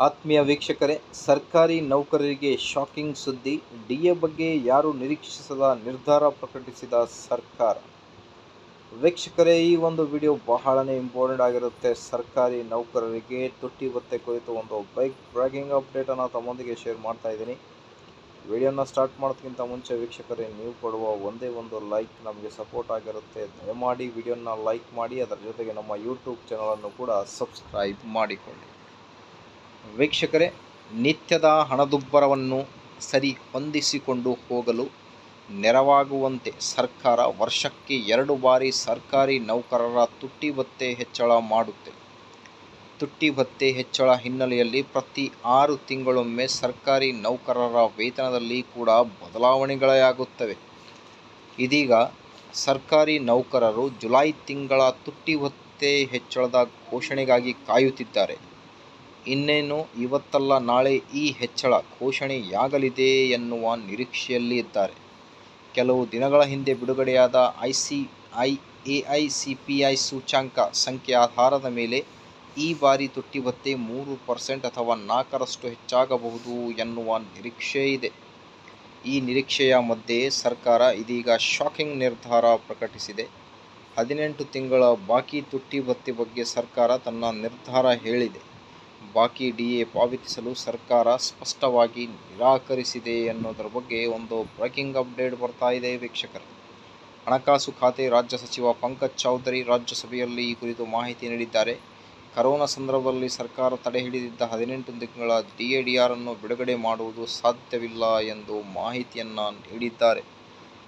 ಆತ್ಮೀಯ ವೀಕ್ಷಕರೇ, ಸರ್ಕಾರಿ ನೌಕರರಿಗೆ ಶಾಕಿಂಗ್ ಸುದ್ದಿ ಡಿಎ ಬಗ್ಗೆ ಯಾರು ನಿರೀಕ್ಷಿಸದ ನಿರ್ಧಾರ ಪ್ರಕಟಿಸಿದ ಸರ್ಕಾರ? ವೀಕ್ಷಕರೇ, ಈ ಒಂದು ವಿಡಿಯೋ ಬಹಳನೇ ಇಂಪಾರ್ಟೆಂಟ್ ಆಗಿರುತ್ತೆ. ಸರ್ಕಾರಿ ನೌಕರರಿಗೆ ತುಟ್ಟಿ ಬತ್ತೆ ಕುರಿತು ಒಂದು ಬೈಕ್ ಬ್ರ್ಯಾಗಿಂಗ್ ಅಪ್ಡೇಟನ್ನು ತಮ್ಮೊಂದಿಗೆ ಶೇರ್ ಮಾಡ್ತಾ ಇದ್ದೀನಿ. ವಿಡಿಯೋನ ಸ್ಟಾರ್ಟ್ ಮಾಡೋದಕ್ಕಿಂತ ಮುಂಚೆ ವೀಕ್ಷಕರೇ, ನೀವು ಕೊಡುವ ಒಂದೇ ಒಂದು ಲೈಕ್ ನಮಗೆ ಸಪೋರ್ಟ್ ಆಗಿರುತ್ತೆ. ದಯಮಾಡಿ ವಿಡಿಯೋನ ಲೈಕ್ ಮಾಡಿ, ಅದರ ಜೊತೆಗೆ ನಮ್ಮ ಯೂಟ್ಯೂಬ್ ಚಾನಲನ್ನು ಕೂಡ ಸಬ್ಸ್ಕ್ರೈಬ್ ಮಾಡಿಕೊಳ್ಳಿ. ವೀಕ್ಷಕರೇ, ನಿತ್ಯದ ಹಣದುಬ್ಬರವನ್ನು ಸರಿ ಹೊಂದಿಸಿಕೊಂಡು ಹೋಗಲು ನೆರವಾಗುವಂತೆ ಸರ್ಕಾರ ವರ್ಷಕ್ಕೆ ಎರಡು ಬಾರಿ ಸರ್ಕಾರಿ ನೌಕರರ ತುಟ್ಟಿ ಭತ್ಯೆ ಹೆಚ್ಚಳ ಮಾಡುತ್ತೆ. ತುಟ್ಟಿ ಭತ್ಯೆ ಹೆಚ್ಚಳ ಹಿನ್ನೆಲೆಯಲ್ಲಿ ಪ್ರತಿ ಆರು ತಿಂಗಳೊಮ್ಮೆ ಸರ್ಕಾರಿ ನೌಕರರ ವೇತನದಲ್ಲಿ ಕೂಡ ಬದಲಾವಣೆಗಳಾಗುತ್ತವೆ. ಇದೀಗ ಸರ್ಕಾರಿ ನೌಕರರು ಜುಲೈ ತಿಂಗಳ ತುಟ್ಟಿ ಭತ್ಯೆ ಹೆಚ್ಚಳದ ಘೋಷಣೆಗಾಗಿ ಕಾಯುತ್ತಿದ್ದಾರೆ. ಇನ್ನೇನು ಇವತ್ತಲ್ಲ ನಾಳೆ ಈ ಹೆಚ್ಚಳ ಘೋಷಣೆಯಾಗಲಿದೆ ಎನ್ನುವ ನಿರೀಕ್ಷೆಯಲ್ಲಿ ಇದ್ದಾರೆ. ಕೆಲವು ದಿನಗಳ ಹಿಂದೆ ಬಿಡುಗಡೆಯಾದ I C I A I C P I ಸೂಚ್ಯಾಂಕ ಸಂಖ್ಯೆ ಆಧಾರದ ಮೇಲೆ ಈ ಬಾರಿ ತುಟ್ಟಿಭತ್ತೆ ಮೂರು ಪರ್ಸೆಂಟ್ ಅಥವಾ ನಾಲ್ಕರಷ್ಟು ಹೆಚ್ಚಾಗಬಹುದು ಎನ್ನುವ ನಿರೀಕ್ಷೆ ಇದೆ. ಈ ನಿರೀಕ್ಷೆಯ ಮಧ್ಯೆ ಸರ್ಕಾರ ಇದೀಗ ಶಾಕಿಂಗ್ ನಿರ್ಧಾರ ಪ್ರಕಟಿಸಿದೆ. ಹದಿನೆಂಟು ತಿಂಗಳ ಬಾಕಿ ತುಟ್ಟಿ ಭತ್ಯೆ ಬಗ್ಗೆ ಸರ್ಕಾರ ತನ್ನ ನಿರ್ಧಾರ ಹೇಳಿದೆ. ಬಾಕಿ ಡಿ ಎ ಪಾವತಿಸಲು ಸರ್ಕಾರ ಸ್ಪಷ್ಟವಾಗಿ ನಿರಾಕರಿಸಿದೆ ಅನ್ನೋದರ ಬಗ್ಗೆ ಒಂದು ಬ್ರೇಕಿಂಗ್ ಅಪ್ಡೇಟ್ ಬರ್ತಾ ಇದೆ ವೀಕ್ಷಕರು. ಹಣಕಾಸು ಖಾತೆ ರಾಜ್ಯ ಸಚಿವ ಪಂಕಜ್ ಚೌಧರಿ ರಾಜ್ಯಸಭೆಯಲ್ಲಿ ಈ ಕುರಿತು ಮಾಹಿತಿ ನೀಡಿದ್ದಾರೆ. ಕರೋನಾ ಸಂದರ್ಭದಲ್ಲಿ ಸರ್ಕಾರ ತಡೆ ಹಿಡಿದಿದ್ದ ಹದಿನೆಂಟು ತಿಂಗಳ ಡಿ ಎ ಡಿ ಆರ್ ಅನ್ನು ಬಿಡುಗಡೆ ಮಾಡುವುದು ಸಾಧ್ಯವಿಲ್ಲ ಎಂದು ಮಾಹಿತಿಯನ್ನು ನೀಡಿದ್ದಾರೆ.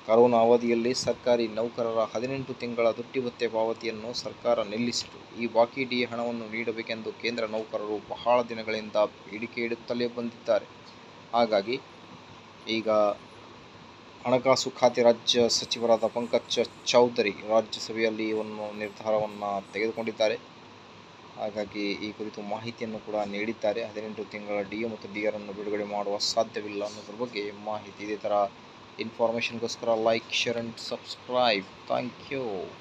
ಕರೋನಾ ಅವಧಿಯಲ್ಲಿ ಸರ್ಕಾರಿ ನೌಕರರ ಹದಿನೆಂಟು ತಿಂಗಳ ತುಟ್ಟಿ ಭತ್ತೆ ಪಾವತಿಯನ್ನು ಸರ್ಕಾರ ನಿಲ್ಲಿಸಿತು. ಈ ಬಾಕಿ ಡಿ ಹಣವನ್ನು ನೀಡಬೇಕೆಂದು ಕೇಂದ್ರ ನೌಕರರು ಬಹಳ ದಿನಗಳಿಂದ ಬೇಡಿಕೆ ಇಡುತ್ತಲೇ ಬಂದಿದ್ದಾರೆ. ಹಾಗಾಗಿ ಈಗ ಹಣಕಾಸು ಖಾತೆ ರಾಜ್ಯ ಸಚಿವರಾದ ಪಂಕಜ್ ಚೌಧರಿ ರಾಜ್ಯಸಭೆಯಲ್ಲಿ ಒಂದು ನಿರ್ಧಾರವನ್ನು ತೆಗೆದುಕೊಂಡಿದ್ದಾರೆ. ಹಾಗಾಗಿ ಈ ಕುರಿತು ಮಾಹಿತಿಯನ್ನು ಕೂಡ ನೀಡಿದ್ದಾರೆ. ಹದಿನೆಂಟು ತಿಂಗಳ ಡಿ ಮತ್ತು ಡಿ ಆರ್ ಅನ್ನು ಬಿಡುಗಡೆ ಮಾಡುವ ಸಾಧ್ಯವಿಲ್ಲ ಅನ್ನೋದ್ರ ಬಗ್ಗೆ ಮಾಹಿತಿ ಇದೇ. ಥರ information goes for like share and subscribe. Thank you.